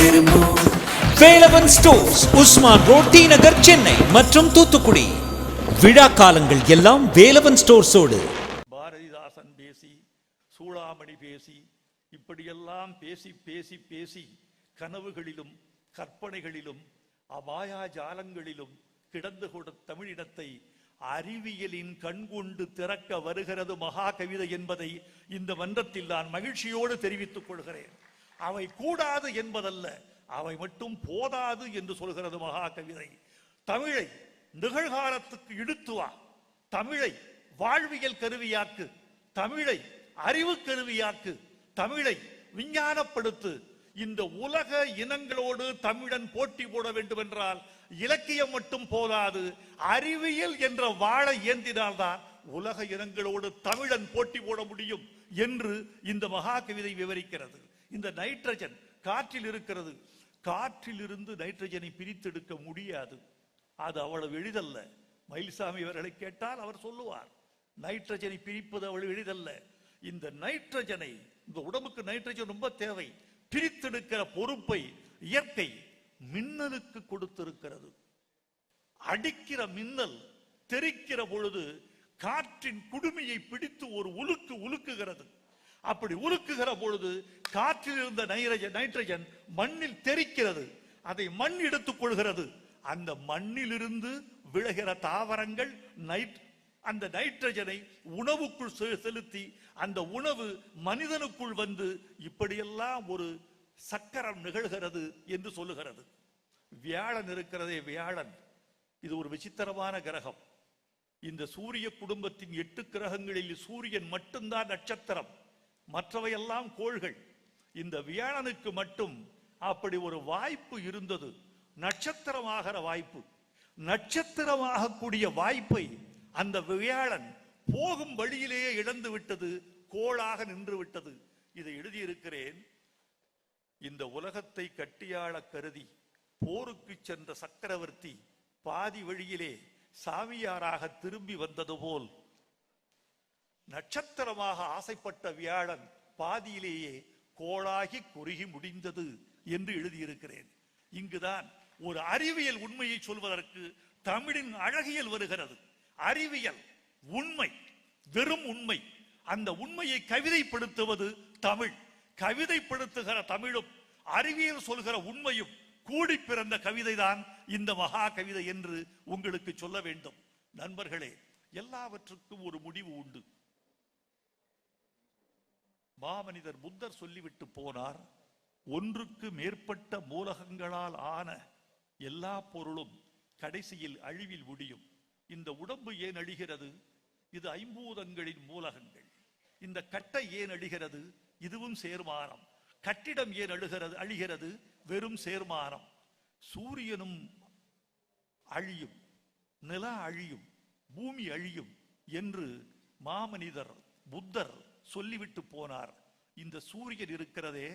விரும்பும். Velavan stores Usman road T Nagar Chennai மற்றும் தூத்துக்குடி. விழா காலங்கள் எல்லாம் வேலவன் ஸ்டோர்ஸோடு. பாரதிதாசன் பேசி சூளாமணி பேசி இப்படியெல்லாம் பேசி பேசி பேசி கனவுகளிலும் கற்பனைகளிலும் அபாயா ஜாலங்களிலும் கிடந்து கொண்ட தமிழினத்தை அறிவியலின் கண்கொண்டு திறக்க வருகிறது மகா கவிதை என்பதை இந்த மன்றத்தில் நான் மகிழ்ச்சியோடு தெரிவித்துக் கொள்கிறேன். அவை கூடாது என்பதல்ல அவை மட்டும் போதாது என்று சொல்கிறது மகா கவிதை. தமிழை நிகழ்காலத்துக்கு இழுத்து வா. தமிழை வாழ்வியல் கருவியாக்கு தமிழை அறிவு கருவியாக்கு தமிழை விஞ்ஞானப்படுத்து. இந்த உலக இனங்களோடு தமிழன் போட்டி போட வேண்டும் என்றால் இலக்கியம் மட்டும் போதாது அறிவியல் என்ற வாழை ஏந்தினால்தான் உலக இனங்களோடு தமிழன் போட்டி போட முடியும் என்று இந்த மகா கவிதை விவரிக்கிறது. இந்த நைட்ரஜன் காற்றில் இருக்கிறது. காற்றிலிருந்து நைட்ரஜனை பிரித்தெடுக்க முடியாது. அது அவ்வளவு எளிதல்ல. மயில்சாமி அவர்களை கேட்டால் அவர் சொல்லுவார் நைட்ரஜனை பிரிப்பது அவ்வளவு எளிதல்ல. இந்த நைட்ரஜனை இந்த உடம்புக்கு நைட்ரஜன் ரொம்ப தேவை. பிரித்தெடுக்கிற பொறுப்பை இயற்கை மின்னலுக்கு கொடுத்திருக்கிறது. அடிக்கிற மின்னல் தெரிக்கிற பொழுது காற்றின் குடுமையை பிடித்து ஒரு உலுக்கு உலுக்குகிறது. அப்படி உருக்குகிற பொழுது காற்றில் இருந்த நைட்ரஜன் நைட்ரஜன் மண்ணில் தெரிக்கிறது அதை மண் எடுத்துக் கொள்கிறது. அந்த மண்ணிலிருந்து விழுகிற தாவரங்கள் நைட் அந்த நைட்ரஜனை உணவுக்குள் செ- செலுத்தி அந்த உணவு மனிதனுக்குள் வந்து இப்படியெல்லாம் ஒரு சக்கரம் நிகழ்கிறது என்று சொல்லுகிறது. வியாழன் இருக்கிறதே வியாழன். இது ஒரு விசித்திரமான கிரகம். இந்த சூரிய குடும்பத்தின் எட்டு கிரகங்களில் சூரியன் மட்டும்தான் நட்சத்திரம். மற்றவையெல்லாம் கோள்கள். இந்த வியாழனுக்கு மட்டும் அப்படி ஒரு வாய்ப்பு இருந்தது. நட்சத்திரமாகிற வாய்ப்பு. நட்சத்திரமாகக்கூடிய வாய்ப்பை அந்த வியாழன் போகும் வழியிலேயே இழந்து விட்டது கோளாக நின்று விட்டது. இதை எழுதியிருக்கிறேன். இந்த உலகத்தை கட்டியாள கருதி போருக்கு சென்ற சக்கரவர்த்தி பாதி வழியிலே சாமியாராக திரும்பி வந்தது போல் நட்சத்திரமாக ஆசைப்பட்ட வியாழன் பாதியிலேயே கோளாகி குறுகி முடிந்தது என்று எழுதியிருக்கிறேன். இங்குதான் ஒரு அறிவியல் உண்மையை சொல்வதற்கு தமிழின் அழகியல் வருகிறது. அறிவியல் உண்மை வெறும் உண்மை. அந்த உண்மையை கவிதைப்படுத்துவது தமிழ். கவிதைப்படுத்துகிற தமிழும் அறிவியல் சொல்கிற உண்மையும் கூடி பிறந்த கவிதைதான் இந்த மகா கவிதை என்று உங்களுக்கு சொல்ல வேண்டும். நண்பர்களே எல்லாவற்றுக்கும் ஒரு முடிவு உண்டு. மாமனிதர் புத்தர் சொல்லிவிட்டு போனார் ஒன்றுக்கு மேற்பட்ட மூலகங்களால் ஆன எல்லா பொருளும் கடைசியில் அழிவில் முடியும். இந்த உடம்பு ஏன் அழிகிறது? இது ஐம்பூதங்களின் மூலகங்கள். இந்த கட்டை ஏன் அழிகிறது? இதுவும் சேர்மானம். கட்டிடம் ஏன் அழுகிறது? அழிகிறது. வெறும் சேர்மானம். சூரியனும் அழியும். நில அழியும். பூமி அழியும் என்று மாமனிதர் புத்தர் சொல்லிவிட்டு போனார். இந்த சூரியன் இருக்கிறதே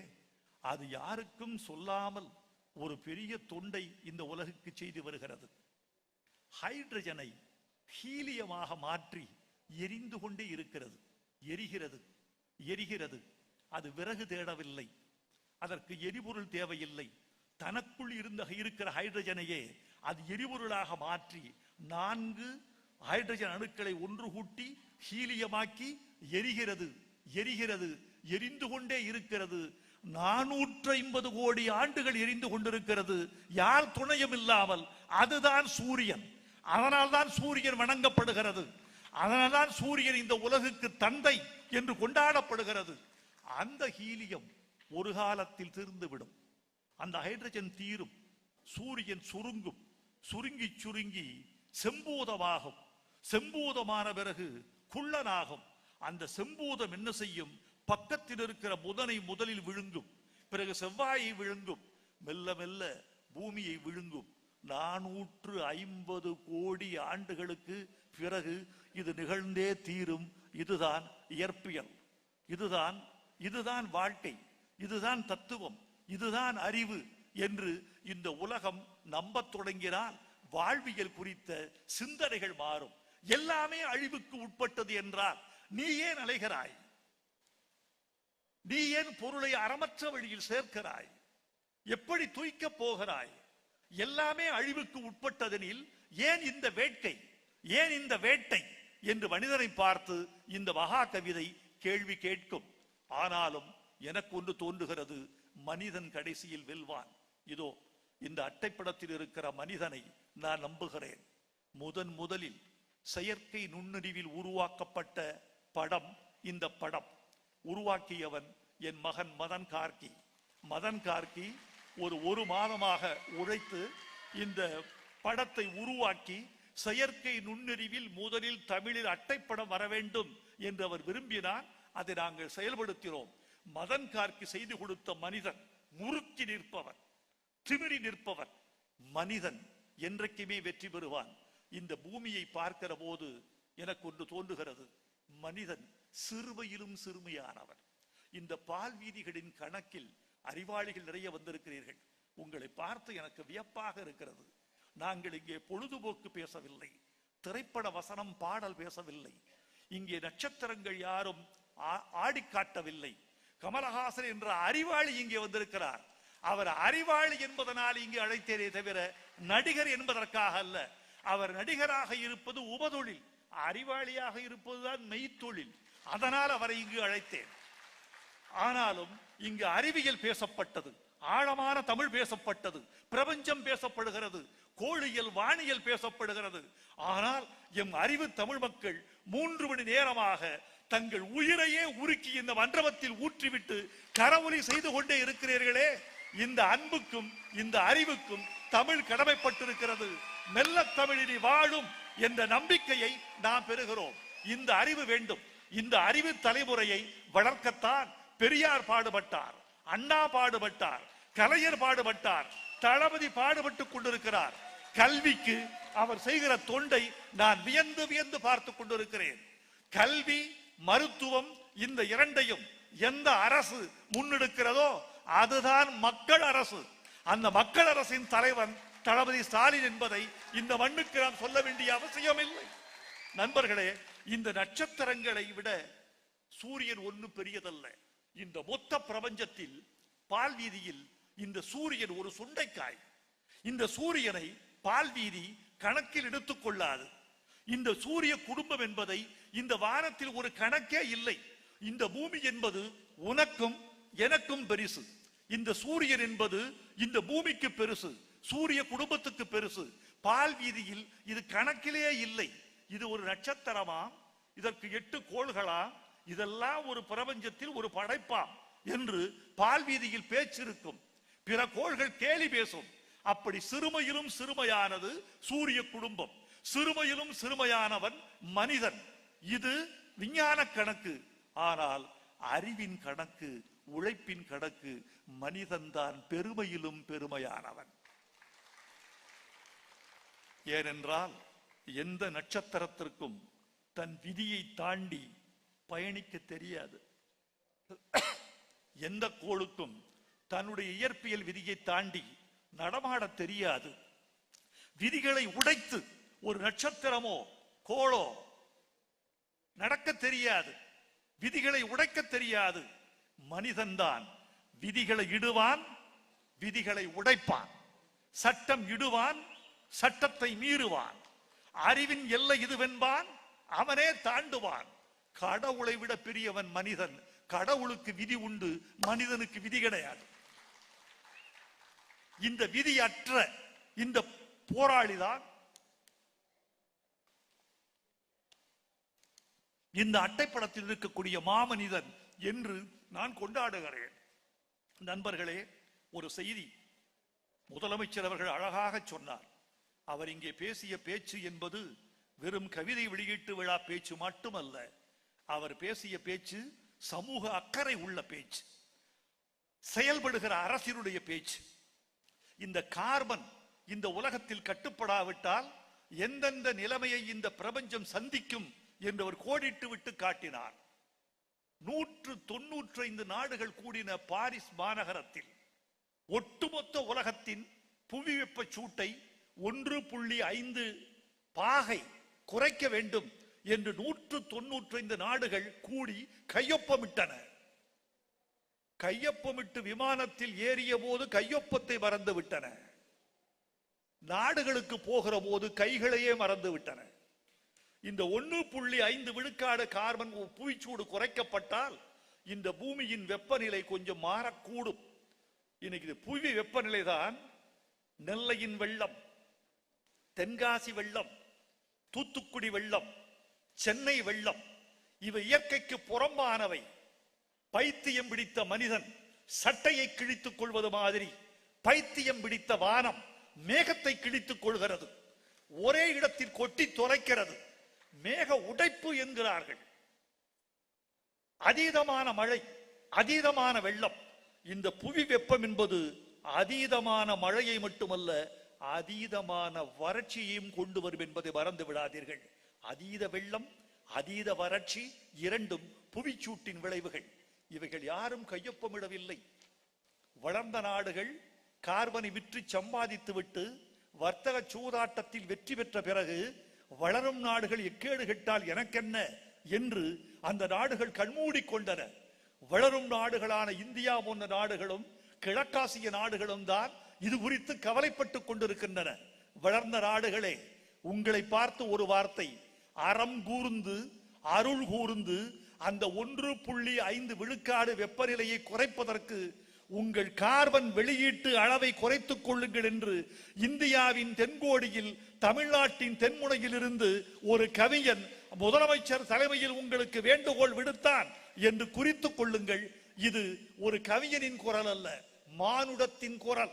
அது யாருக்கும் சொல்லாமல் ஒரு பெரிய தொண்டை இந்த உலகுக்கு செய்து வருகிறது. ஹைட்ரஜனை ஹீலியமாக மாற்றி எரிந்து கொண்டே இருக்கிறது. எரிகிறது எரிகிறது. அது விறகு தேடவில்லை. அதற்கு எரிபொருள் தேவையில்லை. தனக்குள் இருந்த இருக்கிற ஹைட்ரஜனையே அது எரிபொருளாக மாற்றி நான்கு ஹைட்ரஜன் அணுக்களை ஒன்று கூட்டி ஹீலியமாக்கி எரிகிறது. எரிகிறது எரிந்து கொண்டே இருக்கிறது. நானூற்று ஐம்பது கோடி ஆண்டுகள் எரிந்து கொண்டிருக்கிறது. யார் துணையும் இல்லாமல் அதுதான் சூரியன். அதனால்தான் சூரியன் வணங்கப்படுகிறது. அதனால்தான் சூரியன் இந்த உலகுக்கு தந்தை என்று கொண்டாடப்படுகிறது. அந்த ஹீலியம் ஒரு காலத்தில் தீர்ந்துவிடும். அந்த ஹைட்ரஜன் தீரும். சூரியன் சுருங்கும். சுருங்கி சுருங்கி செம்பூதமாகும். செம்பூதமான பிறகு குள்ளனாகும். அந்த செம்பூதம் என்ன செய்யும்? பக்கத்தில் இருக்கிற புதனை முதலில் விழுங்கும். பிறகு செவ்வாயை விழுங்கும். மெல்ல மெல்ல பூமியை விழுங்கும். நானூற்று ஐம்பது கோடி ஆண்டுகளுக்கு பிறகு இது நிகழ்ந்தே தீரும். இதுதான் இயற்பியல். இதுதான் இதுதான் வாழ்க்கை. இதுதான் தத்துவம். இதுதான் அறிவு என்று இந்த உலகம் நம்பத் தொடங்கினால் வாழ்வியல் குறித்த சிந்தனைகள் மாறும். எல்லாமே அழிவுக்கு உட்பட்டது என்றால் நீ ஏன் அலைகிறாய்? நீ ஏன் பொருளை அறமற்ற வழியில் சேர்க்கிறாய்? எப்படி தூய்க்கப் போகிறாய்? எல்லாமே அழிவுக்கு உட்பட்டதெனில் ஏன் இந்த வேட்கை? ஏன் இந்த வேட்டை? என்று மனிதனை பார்த்து இந்த மகா கவிதை கேள்வி கேட்கும். ஆனாலும் எனக்கு ஒன்று தோன்றுகிறது. மனிதன் கடைசியில் வெல்வான். இதோ இந்த அட்டைப்படத்தில் இருக்கிற மனிதனை நான் நம்புகிறேன். முதன் முதலில் செயற்கை நுண்ணறிவில் உருவாக்கப்பட்ட படம் இந்த படம் உருவாக்கியவன் என் மகன் மதன் கார்கி. மதன் கார்கி ஒரு ஒரு மாதமாக உழைத்து இந்த படத்தை உருவாக்கி செயற்கை நுண்ணறிவில் முதலில் தமிழில் அட்டைப்படம் வர வேண்டும் என்று அவர் விரும்பினார். அதை நாங்கள் செயல்படுத்தினோம் மதன் கார்கி செய்து கொடுத்த மனிதன் முறுக்கி நிற்பவன் திமிரி நிற்பவன் மனிதன் என்றைக்குமே வெற்றி பெறுவான். இந்த பூமியை பார்க்கிற போது எனக்கு ஒன்று தோன்றுகிறது. மனிதன் சிறுமையிலும் சிறுமையானவர் இந்த பால் வீதிகளின் கணக்கில் அறிவாளிகள் நிறைய வந்திருக்கிறீர்கள். உங்களை பார்த்து எனக்கு வியப்பாக இருக்கிறது. நாங்கள் இங்கே பொழுதுபோக்கு பேசவில்லை. திரைப்பட வசனம் பாடல் பேசவில்லை. இங்கே நட்சத்திரங்கள் யாரும் ஆ- ஆடிக் காட்டவில்லை. கமலஹாசன் என்ற அறிவாளி இங்கே வந்திருக்கிறார். அவர் அறிவாளி என்பதனால் இங்கே அழைத்தேரே தவிர நடிகர் என்பதற்காக அல்ல. அவர் நடிகராக இருப்பது உபதொழில். அறிவாளியாக இருப்பதுதான் மெய்த்தொழில். அதனால் அவரை இங்கு அழைத்தேன். ஆனாலும் இங்கு அறிவியல் பேசப்பட்டது ஆழமான தமிழ் பேசப்பட்டது பிரபஞ்சம் பேசப்படுகிறது கோழியல் வானியல் பேசப்படுகிறது. ஆனால் எம் அறிவு தமிழ் மக்கள் மூன்று மணி நேரமாக தங்கள் உயிரையே உருக்கி இந்த மண்டபத்தில் ஊற்றிவிட்டு கரவொலி செய்து கொண்டே இருக்கிறீர்களே. இந்த அன்புக்கும் இந்த அறிவுக்கும் தமிழ் கடமைப்பட்டிருக்கிறது. மெல்ல தமிழினி வாழும் என்ற நம்பிக்கையை நாம் பெறுகிறோம். இந்த அறிவு வேண்டும். இந்த அறிவு தலைமுறையை வளர்க்கத்தான் பெரியார் பாடுபட்டார் அண்ணா பாடுபட்டார் கலைஞர் பாடுபட்டார் தளபதி பாடுபட்டுக் கொண்டிருக்கிறார். கல்விக்கு அவர் செய்கிற தொண்டை நான் வியந்து வியந்து பார்த்து கொண்டிருக்கிறேன். கல்வி மருத்துவம் இந்த இரண்டையும் எந்த அரசு முன்னெடுக்கிறதோ அதுதான் மக்கள் அரசு. அந்த மக்கள் அரசின் தலைவன் தளபதி ஸ்டாலின் என்பதை இந்த மண்ணுக்கு நாம் சொல்ல வேண்டிய அவசியம் இல்லை. நண்பர்களே இந்த நட்சத்திரங்களை விட சூரியன் ஒன்று பெரியதல்ல. இந்த மொத்த பிரபஞ்சத்தில் பால் வீதியில் இந்த சூரியன் ஒரு சுண்டைக்காய். இந்த சூரியனை பால் வீதி கணக்கில் எடுத்துக் கொள்ளாது. இந்த சூரிய குடும்பம் என்பதை இந்த வாரத்தில் ஒரு கணக்கே இல்லை. இந்த பூமி என்பது உனக்கும் எனக்கும் பெரிசு. இந்த சூரியன் என்பது இந்த பூமிக்கு பெருசு சூரிய குடும்பத்துக்கு பெருசு. பால் வீதியில் இது கணக்கிலே இல்லை. இது ஒரு நட்சத்திரமா? இதற்கு எட்டு கோள்களா? இதெல்லாம் ஒரு பிரபஞ்சத்தில் ஒரு படைப்பா? என்று பால் வீதியில் பேச்சு இருக்கும் பிற கோள்கள் கேலி பேசும். அப்படி சிறுமையிலும் சிறுமையானது சூரிய குடும்பம். சிறுமையிலும் சிறுமையானவன் மனிதன். இது விஞ்ஞான கணக்கு. ஆனால் அறிவின் கணக்கு. உழைப்பின் கணக்கு மனிதன்தான் பெருமையிலும் பெருமையானவன். ஏனென்றால் எந்த நட்சத்திரத்திற்கும் தன் விதியை தாண்டி பயணிக்க தெரியாது. எந்த கோளுக்கும் தன்னுடைய இயற்பியல் விதியை தாண்டி நடமாட தெரியாது. விதிகளை உடைத்து ஒரு நட்சத்திரமோ கோளோ நடக்க தெரியாது. விதிகளை உடைக்க தெரியாது. மனிதன்தான். விதிகளை இடுவான் விதிகளை உடைப்பான். சட்டம் இடுவான் சட்டத்தை மீறுவான். அறிவின் எல்லை இதுவென்பான் அவனே தாண்டுவான். கடவுளை விட பெரியவன் மனிதன். கடவுளுக்கு விதி உண்டு மனிதனுக்கு விதி கிடையாது. இந்த விதியற்ற இந்த போராளிதான் இந்த அட்டைப்படத்தில் இருக்கக்கூடிய மாமனிதன் என்று நான் கொண்டாடுகிறேன். நண்பர்களே ஒரு செய்தி முதலமைச்சர் அவர்கள் அழகாக சொன்னார். அவர் இங்கே பேசிய பேச்சு என்பது வெறும் கவிதை வெளியீட்டு விழா பேச்சு மட்டுமல்ல அவர் பேசிய பேச்சு சமூக அக்கறை உள்ள பேச்சு செயல்படுகிற அரசினுடைய பேச்சு. இந்த கார்பன் இந்த உலகத்தில் கட்டுப்படாவிட்டால் எந்தெந்த நிலைமையை இந்த பிரபஞ்சம் சந்திக்கும் என்று அவர் கோடிட்டு விட்டு காட்டினார். நூற்று தொன்னூற்றி ஐந்து நாடுகள் கூடின பாரிஸ் மாநகரத்தில் ஒட்டுமொத்த உலகத்தின் புவி வெப்ப சூட்டை ஒன்று புள்ளி ஐந்து பாகை குறைக்க வேண்டும் என்று நூற்று தொன்னூற்றி ஐந்து நாடுகள் கூடி கையொப்பமிட்டன. கையொப்பமிட்டு விமானத்தில் ஏறிய போது கையொப்பத்தை மறந்து விட்டன நாடுகளுக்கு போகிற போது கைகளையே மறந்து விட்டன இந்த ஒன்று புள்ளி ஐந்து விழுக்காடு கார்பன் புவிச்சூடு குறைக்கப்பட்டால் இந்த பூமியின் வெப்பநிலை கொஞ்சம் மாறக்கூடும். இன்னைக்கு இது புவி வெப்பநிலை தான் நெல்லையின் வெள்ளம் தென்காசி வெள்ளம் தூத்துக்குடி வெள்ளம் சென்னை வெள்ளம் இவை இயற்கைக்கு புறம்பானவை. பைத்தியம் பிடித்த மனிதன் சட்டையை கிழித்துக் கொள்வது மாதிரி பைத்தியம் பிடித்த வானம் மேகத்தை கிழித்துக் கொள்கிறது ஒரே இடத்தில் கொட்டி தொலைக்கிறது மேக உடைப்பு என்கிறார்கள். அதீதமான மழை அதீதமான வெள்ளம் இந்த புவி வெப்பம் என்பது அதீதமான மழையை மட்டுமல்ல அதீதமான வறட்சியையும் கொண்டு வரும் என்பதை மறந்து விடாதீர்கள். அதீத வெள்ளம் அதீத வறட்சி இரண்டும் புவிச்சூட்டின் விளைவுகள். இவைகள் யாரும் கையொப்பமிடவில்லை. வளர்ந்த நாடுகள் கார்பனை விற்று சம்பாதித்து விட்டு வர்த்தக சூதாட்டத்தில் வெற்றி பெற்ற பிறகு வளரும் நாடுகள் எக்கேடு கெட்டால் எனக்கென்ன என்று அந்த நாடுகள் கண்மூடி கொண்டன. வளரும் நாடுகளான இந்தியா போன்ற நாடுகளும் கிழக்காசிய நாடுகளும் தான் இது குறித்து கவலைப்பட்டு கொண்டிருக்கின்றன. வளர்ந்த நாடுகளே உங்களை பார்த்து ஒரு வார்த்தை. அறம் கூர்ந்து அருள் கூர்ந்து அந்த ஒன்று புள்ளி ஐந்து விழுக்காடு வெப்பநிலையை குறைப்பதற்கு உங்கள் கார்பன் வெளியீட்டு அளவை குறைத்துக் கொள்ளுங்கள் என்று இந்தியாவின் தென்கோடியில் தமிழ்நாட்டின் தென்முனையில் இருந்து ஒரு கவிஞன் முதலமைச்சர் தலைமையில் உங்களுக்கு வேண்டுகோள் விடுத்தான் என்று குறித்துக் கொள்ளுங்கள். இது ஒரு கவிஞனின் குரல் அல்ல மானுடத்தின் குரல்.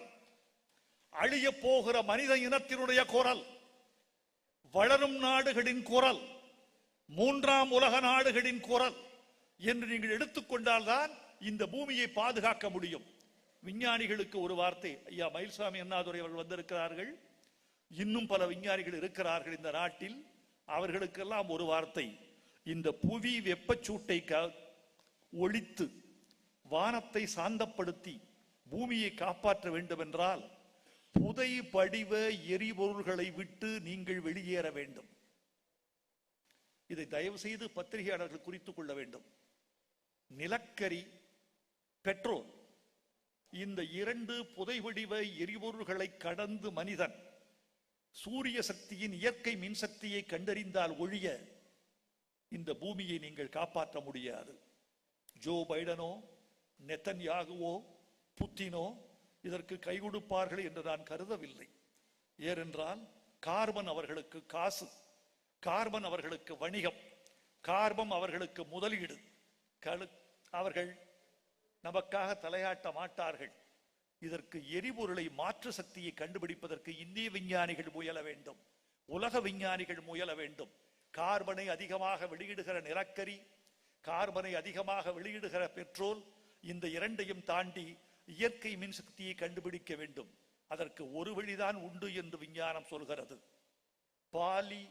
அழிய போகிற மனித இனத்தினுடைய குரல். வளரும் நாடுகளின் குரல். மூன்றாம் உலக நாடுகளின் குரல். என்று நீங்கள் எடுத்துக்கொண்டால்தான் இந்த பூமியை பாதுகாக்க முடியும். விஞ்ஞானிகளுக்கு ஒரு வார்த்தை ஐயா மயில்சாமி அண்ணாதுரை அவர்கள் வந்திருக்கிறார்கள். இன்னும் பல விஞ்ஞானிகள் இருக்கிறார்கள் இந்த நாட்டில். அவர்களுக்கெல்லாம் ஒரு வார்த்தை இந்த புவி வெப்பச்சூட்டை க- ஒழித்து வானத்தை சாந்தப்படுத்தி பூமியை காப்பாற்ற வேண்டும் என்றால் புதை படிவ எரிபொருள்களை விட்டு நீங்கள் வெளியேற வேண்டும். இதை தயவு செய்து பத்திரிகையாளர்கள் குறித்துக் கொள்ள வேண்டும். நிலக்கரி பெட்ரோல் இந்த இரண்டு புதைவடிவ எரிபொருள்களை கடந்து மனிதன் சூரிய சக்தியின் இயற்கை மின்சக்தியை கண்டறிந்தால் ஒழிய இந்த பூமியை நீங்கள் காப்பாற்ற முடியாது. ஜோ பைடனோ நெத்தன்யாகுவோ புத்தினோ இதற்கு கை கொடுப்பார்கள் என்று நான் கருதவில்லை. ஏனென்றால் கார்பன் அவர்களுக்கு காசு கார்பன் அவர்களுக்கு வணிகம் கார்பம் அவர்களுக்கு முதலீடு அவர்கள் நமக்காக தலையாட்ட மாட்டார்கள். இதற்கு எரிபொருளை மாற்று சக்தியை கண்டுபிடிப்பதற்கு இந்திய விஞ்ஞானிகள் முயல வேண்டும். உலக விஞ்ஞானிகள் முயல வேண்டும். கார்பனை அதிகமாக வெளியிடுகிற நிலக்கரி கார்பனை அதிகமாக வெளியிடுகிற பெட்ரோல் இந்த இரண்டையும் தாண்டி இயற்கை மின்சக்தியை கண்டுபிடிக்க வேண்டும். அதற்கு ஒரு வழிதான் உண்டு என்று விஞ்ஞானம் சொல்கிறது. பாலி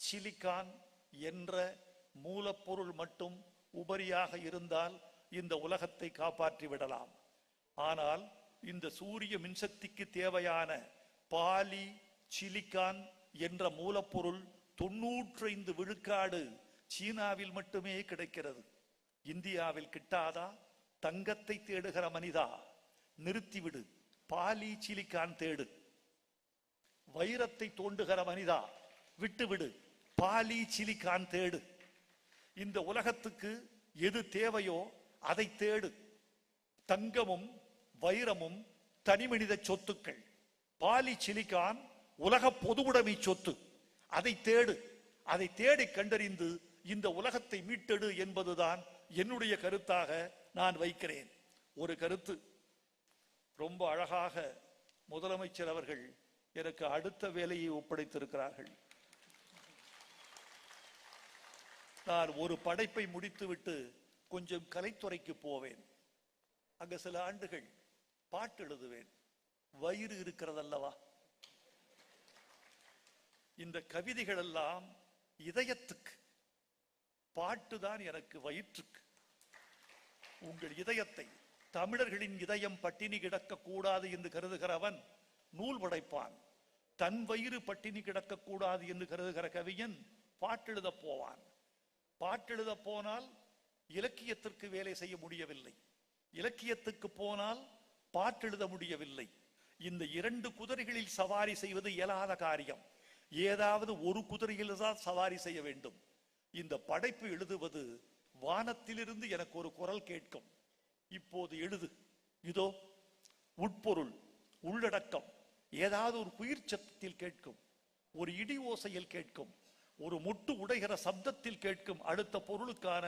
சிலிகான் என்ற மூலப்பொருள் மட்டும் உபரியாக இருந்தால் இந்த உலகத்தை காப்பாற்றி விடலாம். ஆனால் இந்த சூரிய மின்சக்திக்கு தேவையான பாலி சிலிக்கான் என்ற மூலப்பொருள் தொன்னூற்றைந்து விழுக்காடு சீனாவில் மட்டுமே கிடைக்கிறது. இந்தியாவில் கிட்டாதா? தங்கத்தை தேடுகிற மனிதா? நிறுத்திவிடு. பாலி சிலிக்கான் தேடு. வைரத்தை தோண்டுகிற மனிதா? விட்டுவிடு. பாலி சிலிக்கான் தேடு. இந்த உலகத்துக்கு எது தேவையோ அதை தேடு. தங்கமும் வைரமும் தனிமனித சொத்துக்கள். பாலி சிலிகான் உலக பொதுவுடைமை சொத்து. அதை தேடு. அதை தேடி கண்டறிந்து இந்த உலகத்தை மீட்டெடு என்பதுதான் என்னுடைய கருத்தாக நான் வைக்கிறேன். ஒரு கருத்து. ரொம்ப அழகாக முதலமைச்சர் அவர்கள் எனக்கு அடுத்த வேலையை ஒப்படைத்திருக்கிறார்கள். நான் ஒரு படைப்பை முடித்துவிட்டு கொஞ்சம் கலைத்துறைக்கு போவேன். அங்க சில ஆண்டுகள் பாட்டு எழுதுவேன். வயிறு இருக்கிறதல்லவா? இந்த கவிதைகள் எல்லாம் இதயத்துக்கு பாட்டுதான் எனக்கு வயிற்றுக்கு. உங்கள் இதயத்தை தமிழர்களின் இதயம் பட்டினி கிடக்க கூடாது என்று கருதுகிறவன் நூல் படைப்பான். தன் வயிறு பட்டினி கிடக்க கூடாது என்று கருதுகிற கவிஞன் பாட்டெழுத போவான். பாட்டெழுத போனால் இலக்கியத்திற்கு வேலை செய்ய முடியவில்லை. இலக்கியத்துக்கு போனால் பாட்டெழுத முடியவில்லை. இந்த இரண்டு குதிரைகளில் சவாரி செய்வது இயலாத காரியம். ஏதாவது ஒரு குதிரையில் தான் சவாரி செய்ய வேண்டும். இந்த படைப்பு எழுதுவது வானத்திலிருந்து எனக்கு ஒரு குரல் கேட்கும். இப்போது எழுது. இதோ உட்பொருள் உள்ளடக்கம். ஏதாவது ஒரு உயிர் சத்தத்தில் கேட்கும். ஒரு இடி ஓசையில் கேட்கும். ஒரு முட்டு உடைகிற சப்தத்தில் கேட்கும் அடுத்த பொருளுக்கான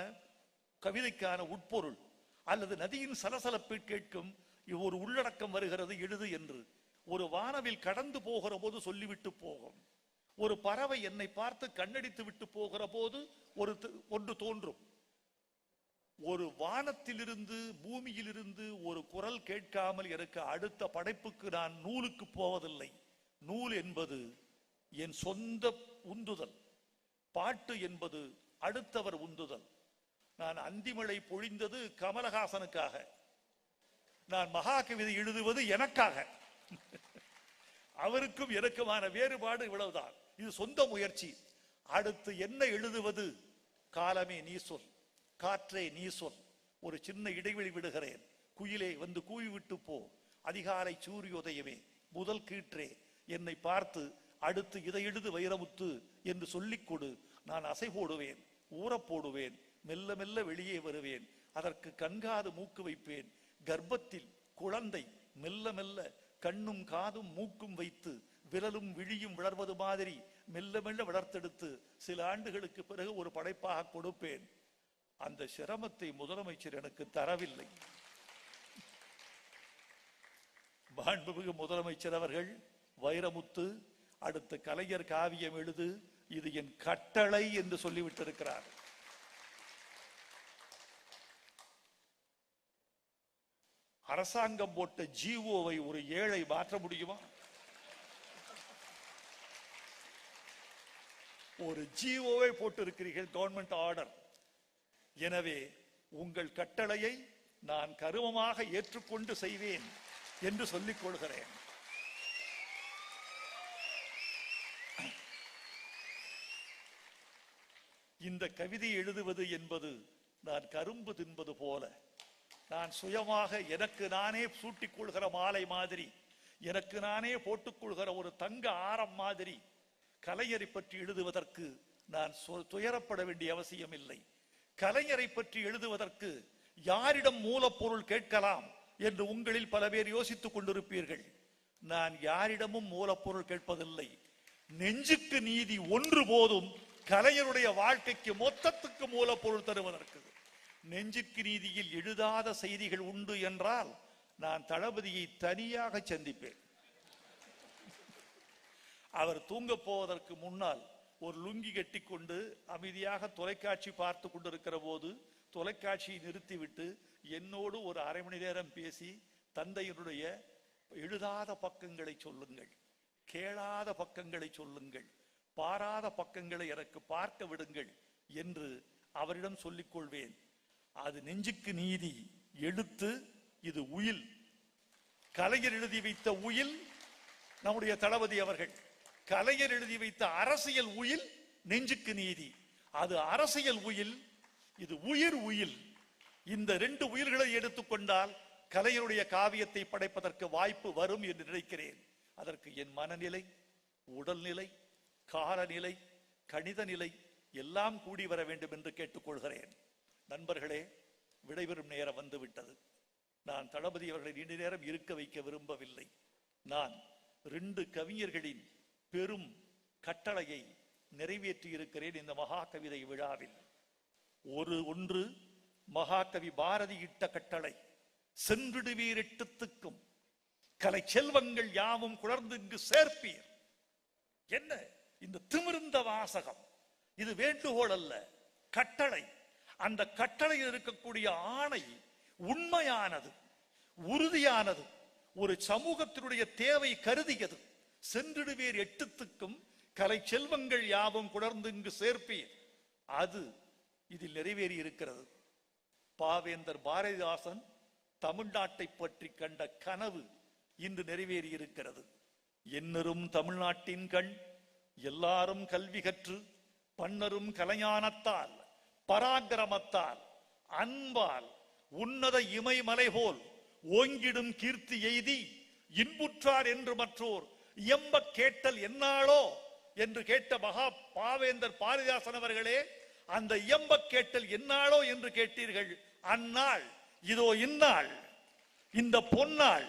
கவிதைக்கான உட்பொருள் அல்லது நதியின் சலசலப்பில் கேட்கும் ஒரு உள்ளடக்கம் வருகிறது எழுது என்று. ஒரு வானவில் கடந்து போகிற போது சொல்லிவிட்டு போகும். ஒரு பறவை என்னை பார்த்து கண்ணடித்து விட்டு போகிற போது ஒரு ஒன்று தோன்றும். ஒரு வானத்திலிருந்து பூமியிலிருந்து ஒரு குரல் கேட்காமல் இருக்க அடுத்த படைப்புக்கு நான் நூலுக்கு போவதில்லை. நூல் என்பது என் சொந்த உந்துதல். பாட்டு என்பது அடுத்தவர் உந்துதல். நான் அந்திமழை பொழிந்தது கமலஹாசனுக்காக. நான் மகாகவிதை எழுதுவது எனக்காக. அவருக்கும் எனக்குமான வேறுபாடு இவ்வளவுதான். இது சொந்த முயற்சி. அடுத்து என்ன எழுதுவது? காலமே நீ சொல். காற்றே நீ சொல். ஒரு சின்ன இடைவெளி விடுகிறேன். குயிலே வந்து கூவி விட்டு போ. அதிகாலை சூரியோதயமே. முதல் கீற்றே. என்னை பார்த்து அடுத்து இதை எழுது வைரமுத்து என்று சொல்லிக் கொடு. நான் அசை போடுவேன் ஊறப் போடுவேன் மெல்ல மெல்ல வெளியே வருவேன் அதற்கு கண்காது மூக்கு வைப்பேன். கர்ப்பத்தில் குழந்தை மெல்ல மெல்ல கண்ணும் காதும் மூக்கும் வைத்து விரலும் விழியும் வளர்வது மாதிரி மெல்ல மெல்ல வளர்த்தெடுத்து சில ஆண்டுகளுக்கு பிறகு ஒரு படைப்பாக கொடுப்பேன். அந்த சிரமத்தை முதலமைச்சர் எனக்கு தரவில்லை. மாண்புமிகு முதலமைச்சர் அவர்கள் வைரமுத்து அடுத்த கலைஞர் காவியம் எழுது இது என் கட்டளை என்று சொல்லிவிட்டிருக்கிறார். அரசாங்கம் போட்ட ஜிஓவை ஒரு ஏழை மாற்ற முடியுமா? ஒரு ஜிஓவை போட்டிருக்கிறீர்கள் கவர்மெண்ட் ஆர்டர் எனவே உங்கள் கட்டளையை நான் கருமமாக ஏற்றுக்கொண்டு செய்வேன் என்று சொல்லிக் கொள்கிறேன். இந்த கவிதை எழுதுவது என்பது நான் கரும்பு தின்பது போல. நான் சுயமாக எனக்கு நானே சூட்டிக் கொள்கிற மாலை மாதிரி எனக்கு நானே போட்டுக்கொள்கிற ஒரு தங்க ஆரம் மாதிரி கலைஞரை பற்றி எழுதுவதற்கு நான் சொ- துயரப்பட வேண்டிய அவசியம் இல்லை. கலைஞரை பற்றி எழுதுவதற்கு யாரிடம் மூலப்பொருள் கேட்கலாம் என்று உங்களில் பல பேர் யோசித்துக் கொண்டிருப்பீர்கள். நான் யாரிடமும் மூலப்பொருள் கேட்பதில்லை. நெஞ்சுக்கு நீதி ஒன்று போதும் கலைஞருடைய வாழ்க்கைக்கு மொத்தத்துக்கு மூலப்பொருள் தருவதற்கு நெஞ்சுக்கு நீதியில் எழுதாத செய்திகள் உண்டு என்றால் நான் தளபதியை தனியாக சந்திப்பேன். அவர் தூங்கப் போவதற்கு முன்னால் ஒரு லுங்கி கட்டிக்கொண்டு அமைதியாக தொலைக்காட்சி பார்த்து கொண்டிருக்கிற போது தொலைக்காட்சியை நிறுத்திவிட்டு என்னோடு ஒரு அரை மணி நேரம் பேசி தந்தையினுடைய எழுதாத பக்கங்களை சொல்லுங்கள் கேளாத பக்கங்களை சொல்லுங்கள். பாராத பக்கங்களை எனக்கு பார்க்க விடுங்கள் என்று அவரிடம் சொல்லிக் கொள்வேன் அது நெஞ்சுக்கு நீதி எழுத்து இது உயில். கலைஞர் எழுதி வைத்த உயில் நம்முடைய தளபதி அவர்கள். கலைஞர் எழுதி வைத்த அரசியல் உயில் நெஞ்சுக்கு நீதி. அது அரசியல் உயில் இது உயிர் உயில். இந்த ரெண்டு உயிர்களை எடுத்துக்கொண்டால் கலைஞருடைய காவியத்தை படைப்பதற்கு வாய்ப்பு வரும் என்று நினைக்கிறேன். அதற்கு என் மனநிலை உடல்நிலை காலநிலை கணித நிலை எல்லாம் கூடி வர வேண்டும் என்று கேட்டுக்கொள்கிறேன். நண்பர்களே விடைபெறும் நேரம் வந்துவிட்டது. நான் தளபதி அவர்களை நீண்ட நேரம் இருக்க வைக்க விரும்பவில்லை. நான் ரெண்டு கவிஞர்களின் பெரும் கட்டளையை நிறைவேற்றி இருக்கிறேன் இந்த மகாகவிதை விழாவில். ஒரு ஒன்று மகாகவி பாரதி இட்ட கட்டளை சென்றுடுவீர் எட்டுத்துக்கும் கலை செல்வங்கள் யாவும் குளர்ந்து இங்கு சேர்ப்பீர். என்ன? இந்த திமிர்ந்த வாசகம். இது வேண்டுகோள் அல்ல கட்டளை. அந்த கட்டளையில் இருக்கக்கூடிய ஆணை உண்மையானது உறுதியானது. ஒரு சமூகத்தினுடைய தேவை கருதியது. சென்றிடுவீர் எட்டுத்துக்கும் கலை செல்வங்கள் யாவும் குடர்ந்து இங்கு சேர்ப்பீர். அது இதில் நிறைவேறி இருக்கிறது. பாவேந்தர் பாரதிதாசன் தமிழ்நாட்டை பற்றி கண்ட கனவு இன்று நிறைவேறி இருக்கிறது. என்னரும் தமிழ்நாட்டின் கண் எல்லாரும் கல்வி கற்று பன்னரும் கலைஞானத்தால் பராக்கிரமத்தால் அன்பால் உன்னத இமைமலை போல் ஓங்கிடும் கீர்த்தி எய்தி இன்புற்றார் என்று மற்றோர் எம்ப கேட்டல் என்னாளோ என்று கேட்ட மகா பாவேந்தர் பாரதிதாசன் அவர்களே அந்த இயம்ப கேட்டல் என்னாளோ என்று கேட்டீர்கள். அந்நாள் இதோ இந்நாள் இந்த பொன்னாள்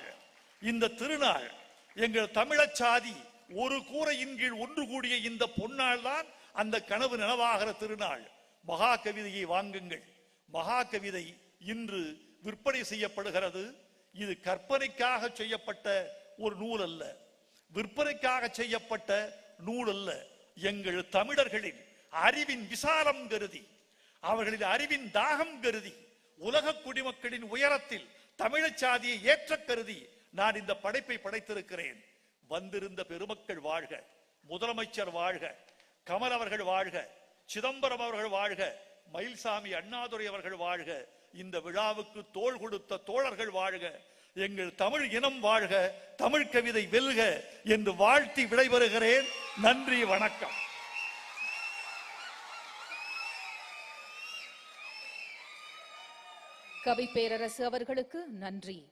இந்த திருநாள் எங்கள் தமிழச்சாதி ஒரு கூரையின் கீழ் ஒன்று கூடிய இந்த பொன்னாள் தான் அந்த கனவு நனவாகிற திருநாள். மகா கவிதையை வாங்குங்கள். மகா கவிதை இன்று விற்பனை செய்யப்படுகிறது. இது கற்பனைக்காக செய்யப்பட்ட ஒரு நூல் அல்ல. விற்பனைக்காக செய்யப்பட்ட நூல் அல்ல. எங்கள் தமிழர்களின் அறிவின் விசாலம் கருதி அவர்களின் அறிவின் தாகம் கருதி உலக குடிமக்களின் உயரத்தில் தமிழச்சாதியை ஏற்ற கருதி நான் இந்த படைப்பை படைத்திருக்கிறேன். வந்திருந்த பெருமக்கள் வாழ்க முதலமைச்சர் வாழ்க கமல் அவர்கள் வாழ்க சிதம்பரம் அவர்கள் வாழ்க மயில்சாமி அண்ணாதுரை அவர்கள் வாழ்க இந்த விழாவுக்கு தோள் கொடுத்த தோழர்கள் வாழ்க எங்கள் தமிழ் இனம் வாழ்க தமிழ் கவிதை வெல்க என்று வாழ்த்தி விடைபெறுகிறேன். நன்றி வணக்கம். கவி பேரரசு அவர்களுக்கு நன்றி.